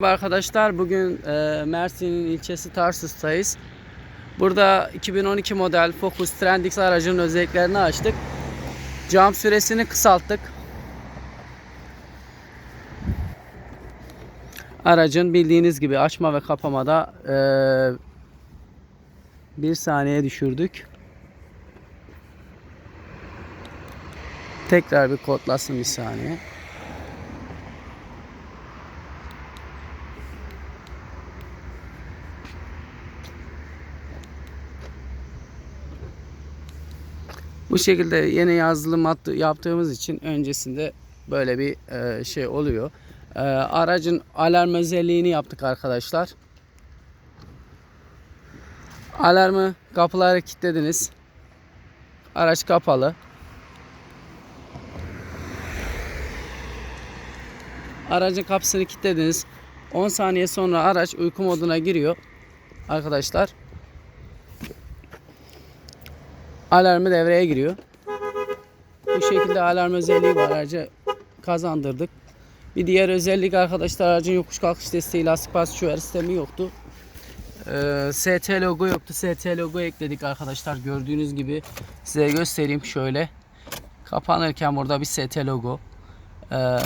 Merhaba Arkadaşlar bugün e, Mersin'in ilçesi Tarsus'tayız. Burada 2012 model Focus Trendix aracının özelliklerini açtık. Cam süresini kısalttık. Aracın bildiğiniz gibi açma ve kapamada e, bir saniye düşürdük. Tekrar bir kodlasın bir saniye. Bu şekilde yeni yazılım yaptığımız için öncesinde böyle bir e, şey oluyor. E, aracın alarm özelliğini yaptık arkadaşlar. Alarmı kapıları kilitlediniz. Araç kapalı. Aracın kapısını kilitlediniz. 10 saniye sonra araç uyku moduna giriyor. Arkadaşlar alarmı devreye giriyor. Bu şekilde alarm özelliği var aracı kazandırdık. Bir diğer özellik arkadaşlar aracın yokuş kalkış desteği lastik pas şuarı sistemi yoktu. Ee, ST logo yoktu. ST logo ekledik arkadaşlar. Gördüğünüz gibi size göstereyim şöyle. Kapanırken burada bir ST logo. Ee,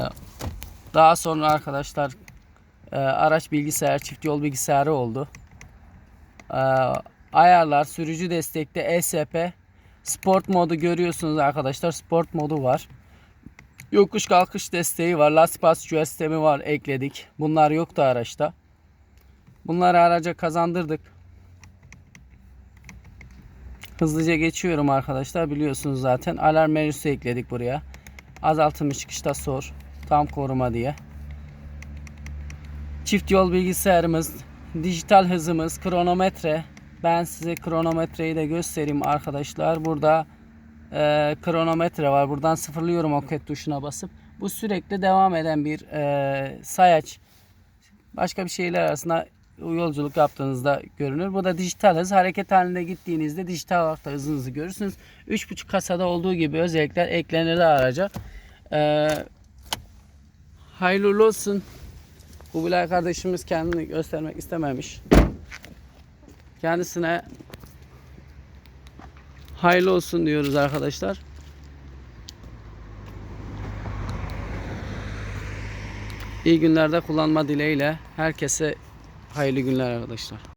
daha sonra arkadaşlar e, araç bilgisayar çift yol bilgisayarı oldu. Ee, ayarlar sürücü destekte ESP Sport modu görüyorsunuz arkadaşlar. Sport modu var. Yokuş kalkış desteği var. Lastik pas sistemi var ekledik. Bunlar yoktu araçta. Bunları araca kazandırdık. Hızlıca geçiyorum arkadaşlar. Biliyorsunuz zaten. Alarm menüsü ekledik buraya. Azaltılmış çıkışta sor. Tam koruma diye. Çift yol bilgisayarımız, dijital hızımız, kronometre. Ben size kronometreyi de göstereyim arkadaşlar. Burada e, kronometre var. Buradan sıfırlıyorum oket tuşuna basıp. Bu sürekli devam eden bir e, sayaç. Başka bir şeyler arasında yolculuk yaptığınızda görünür. Bu da dijital hız. Hareket halinde gittiğinizde dijital olarak da hızınızı görürsünüz. 3.5 kasada olduğu gibi özellikler eklenir araca. E, hayırlı olsun. Bu Bilal kardeşimiz kendini göstermek istememiş. Kendisine hayırlı olsun diyoruz arkadaşlar. İyi günlerde kullanma dileğiyle herkese hayırlı günler arkadaşlar.